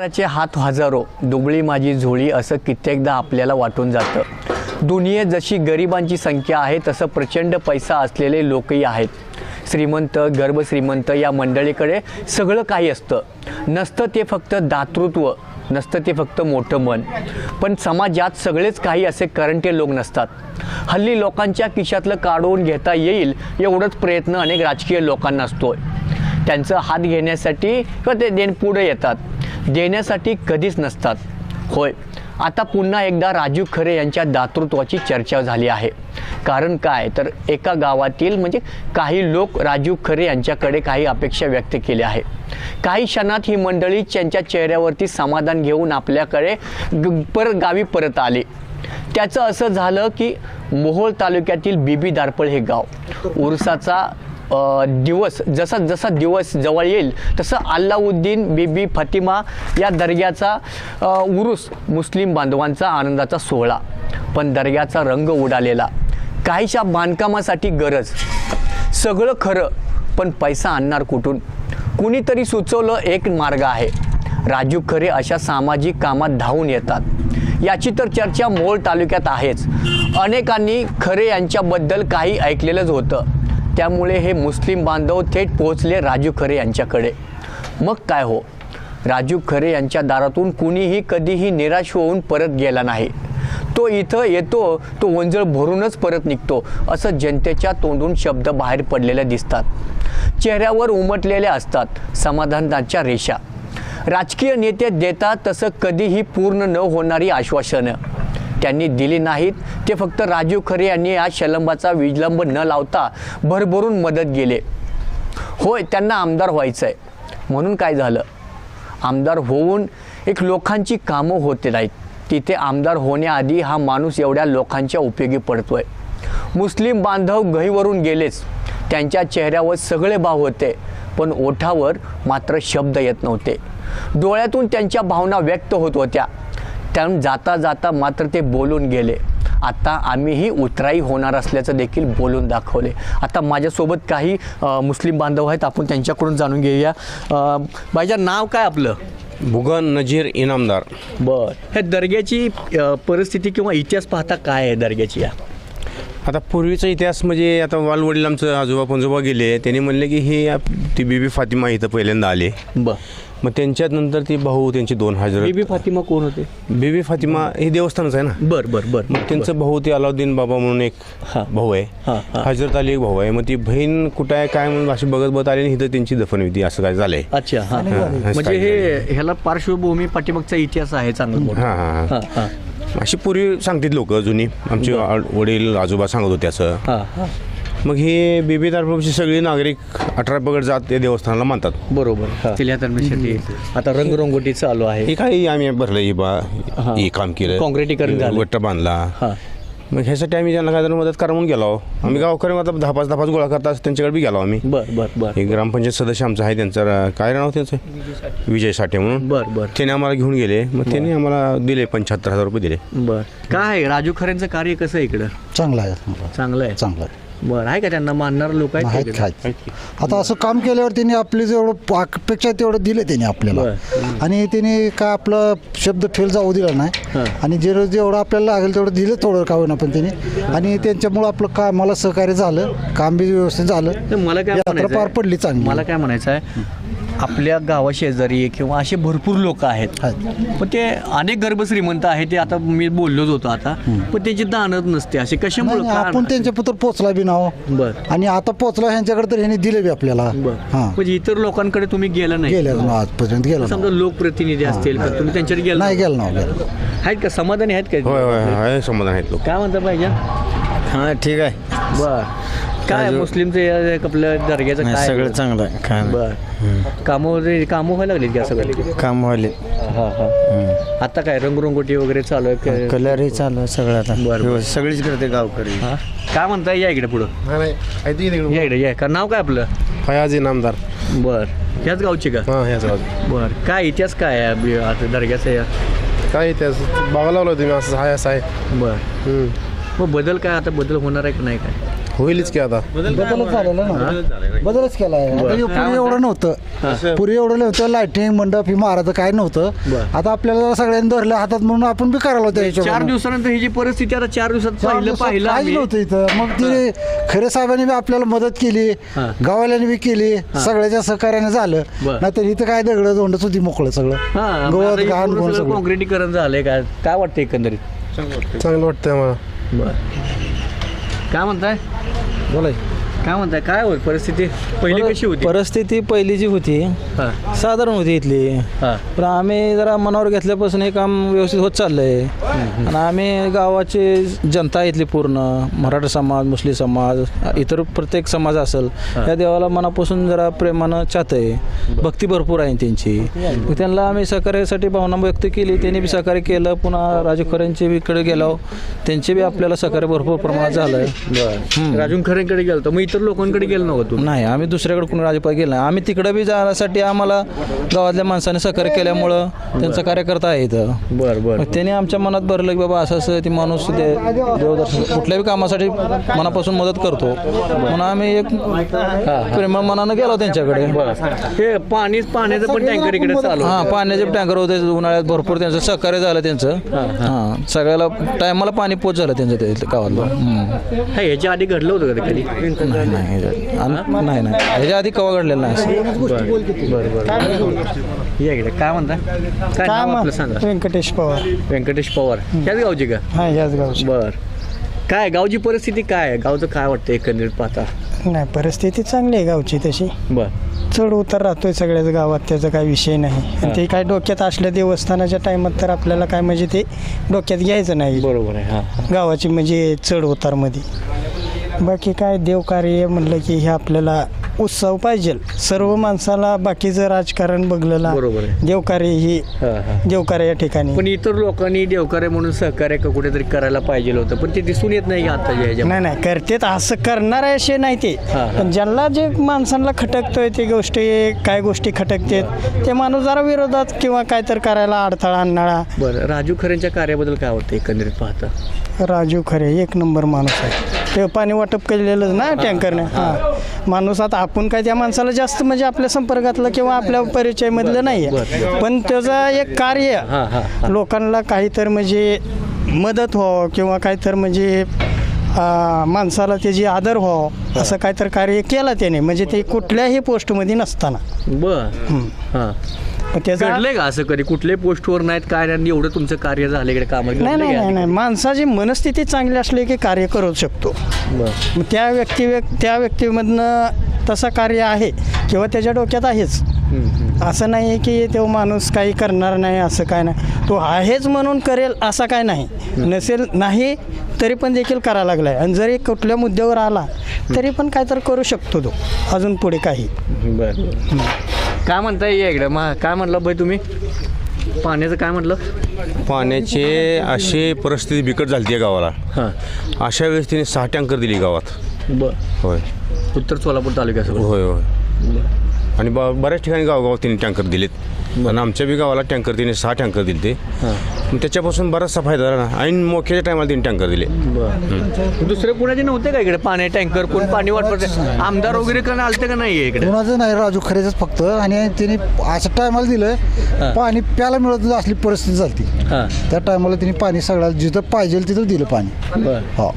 हात हजारो दुबळी माझी झोळी असं कित्येकदा आपल्याला वाटून जातं. दुनियेत जशी गरिबांची संख्या आहे तसं प्रचंड पैसा असलेले लोकही आहेत. श्रीमंत गर्भश्रीमंत या मंडळीकडे सगळं काही असतं. नसतं ते फक्त दातृत्व नसतं ते फक्त मोठं मन. पण समाजात सगळेच काही असे करंटे लोक नसतात. हल्ली लोकांच्या खिशातलं काढून घेता येईल एवढंच प्रयत्न अनेक राजकीय लोकांना असतोय. त्यांचं हात घेण्यासाठी किंवा ते देण पुढे येतात. देण्यासाठी कधीच नसतात. होय. आता पुन्हा एकदा राजू खरे यांच्या दातृत्वाची चर्चा झाली आहे. कारण काय? तर एका गावातील म्हणजे काही लोक राजू खरे यांच्याकडे काही अपेक्षा व्यक्त केल्या आहे काही क्षणात ही मंडळी त्यांच्या चेहऱ्यावरती समाधान घेऊन आपल्याकडे पर परत गावी परत आले. त्याचं असं झालं की मोहोळ तालुक्यातील बीबी दारपळ हे गाव. उरसाचा दिवस जसा जसा दिवस जवळ येईल तसं अल्लाउद्दीन बीबी फातिमा या दर्ग्याचा उरुस मुस्लिम बांधवांचा आनंदाचा सोहळा. पण दर्ग्याचा रंग उडालेला. काहीशा बांधकामासाठी गरज. सगळं खरं पण पैसा आणणार कुठून? कुणीतरी सुचवलं एक मार्ग आहे. राजू खरे अशा सामाजिक कामात धावून येतात. याची तर चर्चा मोळ तालुक्यात आहेच. अनेकांनी खरे यांच्याबद्दल काही ऐकलेलंच होतं. त्यामुळे हे मुस्लिम बांधव थेट पोहोचले राजू खरे यांच्याकडे. मग काय हो? राजू खरे यांच्या दारातून कुणीही कधीही निराश होऊन परत गेला नाही. तो इथं येतो तो वंजळ भरूनच परत निघतो असं जनतेच्या तोंडून शब्द बाहेर पडलेले दिसतात. चेहऱ्यावर उमटलेल्या असतात समाधानाच्या रेषा. राजकीय नेते देतात तसं कधीही पूर्ण न होणारी आश्वासनं. त्यांनी दिली नाहीत. ते फक्त राजीव खरे यांनी या शलंबाचा विलंब न लावता भरभरून मदत गेले. होय त्यांना आमदार व्हायचं आहे म्हणून काय झालं? आमदार होऊन एक लोकांची कामं होते नाहीत. तिथे आमदार होण्याआधी हा माणूस एवढ्या लोकांच्या उपयोगी पडतोय. मुस्लिम बांधव गहीवरून गेलेच. त्यांच्या चेहऱ्यावर सगळे भाव होते पण ओठावर मात्र शब्द येत नव्हते. डोळ्यातून त्यांच्या भावना व्यक्त होत होत्या. त्यातून जाता जाता मात्र ते बोलून गेले. आता आम्हीही उतराई होणार असल्याचं देखील बोलून दाखवले. आता माझ्यासोबत काही मुस्लिम बांधव आहेत. आपण त्यांच्याकडून जाणून घेऊया. भाईजान नाव काय आपलं? भुगन नजीर इनामदार. बर. ह्या दर्ग्याची परिस्थिती किंवा इतिहास पाहता काय आहे दर्ग्याची या? आता पूर्वीचा इतिहास म्हणजे आता वालवडील आमचं आजोबा पंजोबा गेले त्यांनी म्हणले की हे आप- ती बीबी फातिमा इथं पहिल्यांदा आले. बर. मग त्यांच्यात नंतर ती भाऊ त्यांचे दोन हजार बीबी फातिमा कोण होते? बीबी फातिमा हे देवस्थानच आहे ना? बर बर बर मग त्यांचं भाऊ ते अलाउद्दीन बाबा म्हणून एक हा. भाऊ हा, आहे. हा. हजरत अली एक भाऊ आहे. मग ती बहीण कुठं आहे काय म्हणून अशी बघत बघत आली आणि इथं त्यांची दफनविधी असं काय झालंय. अच्छा हा हा, म्हणजे हे ह्याला पार्श्वभूमी पाठीमागचा इतिहास आहे चांगला. मोठा. हां हां. हा हा. अशी पूर्वी सांगतात लोक जुनी. आमचे वडील आजोबा सांगत होते असं. मग हे बीबी दारपूरची सगळी नागरिक अठरा पगड जात त्या देवस्थानाला मानतात. बरोबर तिला आता रंगरंगोटी चालू आहे. हे काही आम्ही भरलं ही बा हा. काम केलं. काँक्रिटीकरण झालं. वट्ट बांधला. हा. मग ह्यासाठी आम्ही त्यांना काय मदत करा म्हणून गेलो आम्ही गावकरी आता दहा पाच दहा पाच गोळा करता त्यांच्याकडे बी गेलो आम्ही. बर बर बर. ग्रामपंचायत सदस्य आमचं आहे त्यांचं काय नाव त्यांचं? विजय साठे. म्हणून. बर बर. त्याने आम्हाला घेऊन गेले मग त्यांनी आम्हाला दिले पंच्याहत्तर हजार रुपये दिले. बर. काय राजू खरेंचं कार्य कसं आहे इकडं? चांगला आहे चांगला आहे. चांगलं आहे. चांगला आहे. बर आहे का त्यांना मानणार लोक आहेत आता असं काम केल्यावर त्यांनी आपले जेवढं अपेक्षा तेवढं दिलं त्यांनी आपल्याला. आणि त्यांनी काय आपलं शब्द फेल जाऊ दिला नाही. आणि जे जेवढं आपल्याला लागेल तेवढं दिलं थोडं का होईना पण त्यांनी. आणि त्यांच्यामुळं आपलं कामाला सहकार्य झालं काम बी व्यवस्थित झालं. तर मला काय यात्रा पार पडली चांगली. मला काय म्हणायचं आहे आपल्या गावाशेजारी किंवा असे भरपूर लोक आहेत. पण ते अनेक गर्भश्रीमंत आहेत ते आता मी बोललोच होतो आता. पण त्यांची दानत नसते. असे कशामुळे आपण त्यांच्या पुत्र पोचला बी नाव. बर. आणि आता पोचला ह्यांच्याकडे तर ह्यांनी दिले बी आपल्याला. हां. म्हणजे इतर लोकांकडे तुम्ही गेला नाही? गेलं ना आजपर्यंत गेलं ना. समजा लोकप्रतिनिधी असतील तर तुम्ही त्यांच्याकडे गेला नाही गेलं ना गेलं आहेत का? समाधानी आहेत का? होय होय होय समाधान आहेत लोक. काय म्हणता पाहिजे हां ठीक आहे. बर. काय मुस्लिमचं या आपल्या दर्ग्याचं काय सगळं चांगलं आहे काय नाही. बर. कामं वगैरे कामं व्हायला लागली का सगळं? काम व्हायले. हा हा. आता काय रंगरंगोटी वगैरे चालू आहे का- कलरही चालू आहे सगळं आता. बरं. व्यवस्थित. सगळीच करते गावकरी. हा? काय म्हणता या इकडे पुढं. या इकडे या. का नाव काय आपलं? फयाज इनामदार बर. ह्याच गावची का? हां ह्याच गावात बर. काय इतिहास काय आहे आता दर्ग्याचा या? काय त्याच बघायला लावलं तुम्ही असं हाय असं आहे. बर. मग बदल काय? आता बदल होणार आहे की नाही काय? होईलच की आता. बदलच झालेला ना बदलच केला आहे. आता हे पूर्वी एवढं नव्हतं. पूर्वी एवढं नव्हतं. लाईटिंग मंडप ही महाराज काय नव्हतं. आता आपल्याला सगळ्यांनी धरलं हातात म्हणून आपण बी करायला होतं चार दिवसानंतर ही जी परिस्थिती आता चार दिवसात पाहिलं पाहिलं. नव्हतं इथं. मग ते खरे साहेबांनी बी आपल्याला मदत केली. गावाल्याने बी केली. सगळ्याच्या सहकार्याने झालं. नाहीतर इथं काय दगड दोंडच होती मोकळं सगळं. हा गवत घाण काँक्रिटीकरण झालंय काय काय वाटतं एकंदरीत? चांगलं वाटतं आम्हाला. बर. काय म्हणताय? बोला काय म्हणताय काय होत परिस्थिती पहिली कशी होती? परिस्थिती पहिली जी होती हा. साधारण होती इथली. हा. पण आम्ही जरा मनावर घेतल्यापासून हे काम व्यवस्थित होत चाललंय. आणि आम्ही गावाची जनता इथली पूर्ण मराठा समाज मुस्लिम समाज इतर प्रत्येक समाज असेल या देवाला मनापासून जरा प्रेमानं चाहत आहे भक्ती भरपूर आहे त्यांची. मग त्यांना आम्ही सहकार्यासाठी भावना व्यक्त केली. त्यांनी बी सहकार्य केलं. पुन्हा राजू खऱ्यांचे बी इकडे गेलो. त्यांचे बी आपल्याला सहकार्य भरपूर प्रमाणात झालंय. बर. राजून खरेंकडे गेलो मग इतर लोकांकडे गेलो नव्हतो तुम्ही? नाही आम्ही दुसऱ्याकडे कोणी राजपा गेलं नाही. आम्ही तिकडं बी जाण्यासाठी आम्हाला गावातल्या माणसाने सहकार्य केल्यामुळं त्यांचं कार्यकर्ता आहे इथं. बर बर मग त्याने आमच्या मनात भरलं की बाबा असं असं ती माणूस ते देवदर्शन कुठल्याही कामासाठी मनापासून मदत करतो. म्हणून आम्ही एक प्रेमळ मनानं गेलो त्यांच्याकडे. हे पाणी पाण्याचं पण टँकर इकडे चालू हा पाण्याचे टँकर होते उन्हाळ्यात भरपूर त्यांचं सहकार्य झालं त्यांचं. हा सगळ्याला टायमाला पाणी पोच झालं त्यांचं ते गावातलं. हम्म. हे ह्याच्या आधी घडलं होतं का ते कधी? नाही नाही ह्याच्यात- आम- नाही नाही. ह्याच्या आधी कवा घडलेलं नाही असं. या इकडे. काय म्हणता? काय नाव आपलं सांगा? व्यंकटेश पवार. व्यंकटेश पवार. ह्याच गावची का? हा याच गावचे. बर. काय गावची परिस्थिती काय आहे? गावचं काय वाटतं एकंदरीत पाहता? नाही परिस्थिती चांगली आहे गावची तशी. बर. चढ उतार राहतोय सगळ्याच गावात त्याचा काही विषय नाही. आणि ते काय डोक्यात असल्या देवस्थानाच्या टायमात तर आपल्याला काय म्हणजे ते डोक्यात घ्यायचं नाही. बरोबर आहे हा. गावाची म्हणजे चढ उतारमध्ये. बाकी काय देवकार्य म्हणलं की हे आपल्याला उत्सव पाहिजे. सर्व माणसाला बाकीचं राजकारण बघलेलं बरोबर आहे. देवकार्य ही हा, हा. देवकार्य या ठिकाणी. पण इतर लोकांनी देवकार्य म्हणून सहकार्य का कुठेतरी करायला पाहिजे होतं? पण ते दिसून येत नाही आता ह्याच्या नाही नाही करतेत असं करणार आहे असे नाही ते. हा, हा. पण ज्यांना जे माणसांना खटकतोय ते गोष्टी काय गोष्टी खटकतेत ते माणूस जरा विरोधात किंवा काय तर करायला अडथळा आणणारा बरं राजू खरेंच्या कार्याबद्दल काय वाटतं एकंदरीत पाहता? राजू खरे एक नंबर माणूस आहे. ते पाणी वाटप केलेलं ना टँकरने? हां. माणूस आता आपण काय त्या माणसाला जास्त म्हणजे आपल्या संपर्कातलं किंवा आपल्या परिचयमधलं नाही आहे पण त्याचं एक कार्य लोकांना काहीतरी म्हणजे मदत व्हावं किंवा काहीतरी म्हणजे आ, माणसाला त्याची आदर व्हावं असं काहीतरी कार्य केलं त्याने. म्हणजे ते कुठल्याही पोस्टमध्ये नसताना. बर. हां. पण त्याचा घडलंय का असं कधी? कुठल्याही पोस्टवर नाहीत? काय नाही? एवढं तुमचं कार्य झालं इकडे कामात नाही नाही नाही नाही. माणसाची मनस्थिती चांगली असली की कार्य करू शकतो. बरं. मग त्या व्यक्ती त्या व्यक्तीमधनं तसं कार्य आहे किंवा त्याच्या डोक्यात आहेच. हम्म, हम्म. असं नाही की तो माणूस काही करणार नाही असं काय नाही. तो आहेच म्हणून करेल असं काय नाही. नसेल नाही तरी पण देखील करायला लागलाय. आणि जरी कुठल्या मुद्द्यावर आला तरी पण काय तर करू शकतो तो. अजून पुढे काही. बर. काय म्हणताय या इकडे? मा काय म्हटलं भाई तुम्ही? पाण्याचं काय म्हटलं पाण्याचे अशी परिस्थिती बिकट झाली आहे गावाला. हां. अशा वेळेस तिने सहा टँकर दिली गावात. बर. होय. उत्तर सोलापूर तालुक्यासोबत. होय होय. आणि ब बऱ्याच ठिकाणी गावगाव तिने टँकर दिलेत. आणि आमच्या बी गावाला टँकर तिने सहा टँकर दिले ते हां. मग त्याच्यापासून बराचसा फायदा झाला ना. ऐन मोक्याच्या टायमाला तिने टँकर दिले. बर. दुसरे कुणाचे नव्हते का इकडे? पाणी टँकर कोण पाणी वाटपत आमदार वगैरे का आलते का नाही इकडे? कुणाचं नाही राजू खरेच फक्त. आणि त्यांनी असं टायमाला दिलं पाणी प्यायला मिळत नाही असली परिस्थिती झाली हां. त्या टायमाला त्यांनी पाणी सगळ्याला जिथं पाहिजे तिथं दिलं पाणी. बर. हो.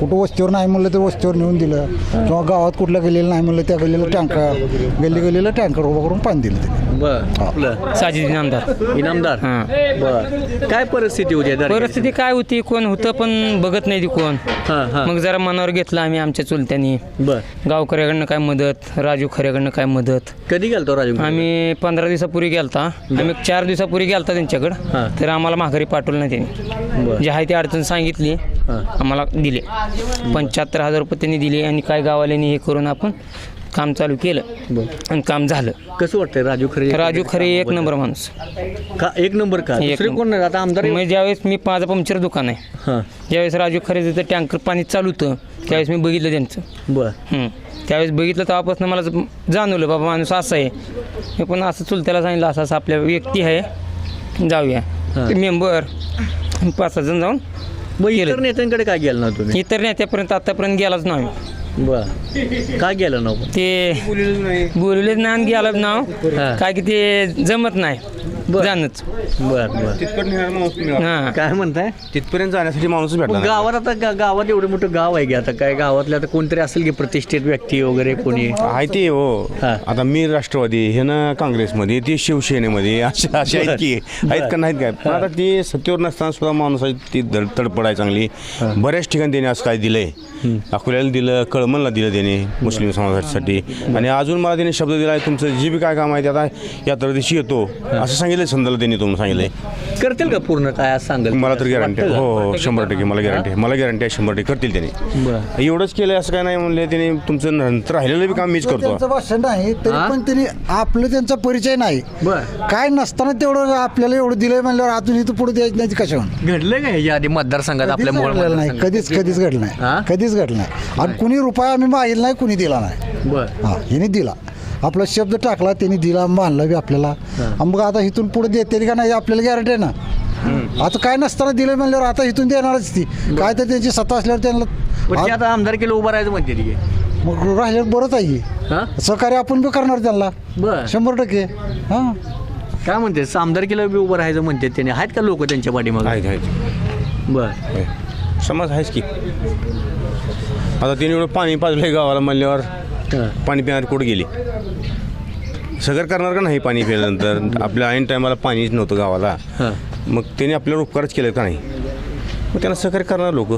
कुठं वस्तीवर नाही म्हणलं तर वस्तीवर नेऊन दिलं. किंवा गावात कुठल्या गल्लीला नाही म्हणलं त्या गल्लीला टँकर गल्ली गल्लीला टँकर उभा करून पाणी दिलं त्यांनी बर. आपलं. साजिद इनामदार. इनामदार? हां. बर. काय परिस्थिती होती? परिस्थिती काय होती कोण होतं पण बघत नाही ती कोण. हां हां. मग जरा मनावर घेतलं आम्ही आमच्या चुलत्यांनी. बर. गावकऱ्याकडनं काय मदत राजू खऱ्याकडनं काय मदत. कधी गेलतो राजू आम्ही पंधरा दिवसापूर्वी गेलता. आम्ही चार दिवसापूर्वी गेलता हां. त्यांच्याकडं तर आम्हाला माघारी पाठवलं नाही त्यांनी. बर. जे आहे ती अडचण सांगितली. हां. आम्हाला दिले. पंच्याहत्तर हजार रुपये त्यांनी दिले आणि काय गावाल्यानी हे करून आपण काम चालू केलं आणि काम झालं. कसं वाटतंय राजू खरे राजू खरे एक नंबर माणूस. का एक नंबर का? एक दुसरे नंबर. कोण नाही आता आमदार मग ज्यावेळेस मी माझं पंक्चर दुकान आहे. हां. ज्यावेळेस राजू खरे तिथं टँकर पाणी चालू होतं त्यावेळेस मी बघितलं त्यांचं. बर. त्यावेळेस बघितलं तेव्हापासून मला ज- जाणवलं बाबा माणूस असं आहे. मी पण असं चुलत्याला सांगितलं असं असं आपल्या व्यक्ती आहे. जाऊया. मेंबर. पाच सहा जण जाऊन मग. इतर नेत्यांकडे काय गेलं ना तुम्ही? इतर नेत्यापर्यंत आतापर्यंत गेलाच नाही. बर. काय केलं नको ते बोलले ज्ञान घ्यायला नाव. काय की ते जमत नाही. जाणच बर बर. हां. काय म्हणताय? तिथपर्यंत जाण्यासाठी माणूस भेटला मग नाही. गावात आता गा- गावात एवढं मोठं गाव आहे की आता काय? गावातल्या आता कोणतरी असेल की प्रतिष्ठित व्यक्ती वगैरे कोणी? आहे ते हो. हा. आता मी राष्ट्रवादी हे ना काँग्रेसमध्ये ते शिवसेनेमध्ये अशा असे आहेत की आहेत का नाहीत काय? पण आता ते सत्तेवर नसताना सुद्धा माणूसाची ती धड तडपड आहे चांगली. बऱ्याच ठिकाणी त्याने असं काय दिलंय. अकोल्याला दिलं कळमनला दिलं त्याने मुस्लिम समाजासाठी. आणि अजून मला त्याने शब्द दिला आहे तुमचं जे बी काय काम आहे ते आता यात्रा दिवशी येतो. असं सांगितलं समजायला त्यांनी तुम्हाला सांगितलंय करतील का पूर्ण काय आज सांगाल? मला तर गॅरंटी हो हो शंभर टक्के मला गॅरंटी आहे. मला गॅरंटी आहे शंभर टक्के करतील त्यांनी. बरं. एवढंच केलं असं काय नाही म्हणले त्यांनी. तुमचं नंतर राहिलेलं बी काम मीच करतो. त्यांचं भाषण नाही तरी हा? पण त्यांनी आपलं त्यांचा परिचय नाही. बर. काय नसताना तेवढं आपल्याला एवढं दिलंय म्हणल्यावर अजून इथं पुढे द्यायची नाही कशावर घडलं का ह्याच्या आधी मतदारसंघात आपल्या कधीच घडलेलं नाही. मतदारसंघात? कधीच कधीच घडलं हा? नाही कधीच घडलं नाही. आणि कुणी रुपया आम्ही मागितला नाही कुणी दिला नाही. बर. हा हिने दिला. आपला शब्द टाकला त्यांनी दिला मानला बी आपल्याला. आणि मग आता इथून पुढे देते का नाही आपल्याला गॅरंटी आहे ना. आता काय नसताना दिलं म्हणल्यावर आता इथून देणारच ती. काय तर त्यांची सत्ता असल्यावर पण ते त्यांना आता आमदार केलं उभं राहायचं म्हणते ती. मग राहिल्यावर बरंच आहे सहकार्य आपण बी करणार त्यांना. बर. शंभर टक्के. हां. काय म्हणते आमदार केलं बी उभं राहायचं म्हणते त्याने. आहेत का लोक त्यांच्या पाठीमागे? आहेत आहेत. बर. समाज आहेच की. आता तिने एवढं पाणी पाजलंय गावाला म्हणल्यावर. पाणी पिणार कुठं गेली? सगळं करणार का नाही पाणी पिल्यानंतर? आपल्या ऐन टायमाला पाणीच नव्हतं गावाला. मग त्याने आपल्यावर उपकारच केले का नाही? मग त्यांना सहकार्य करणार लोक.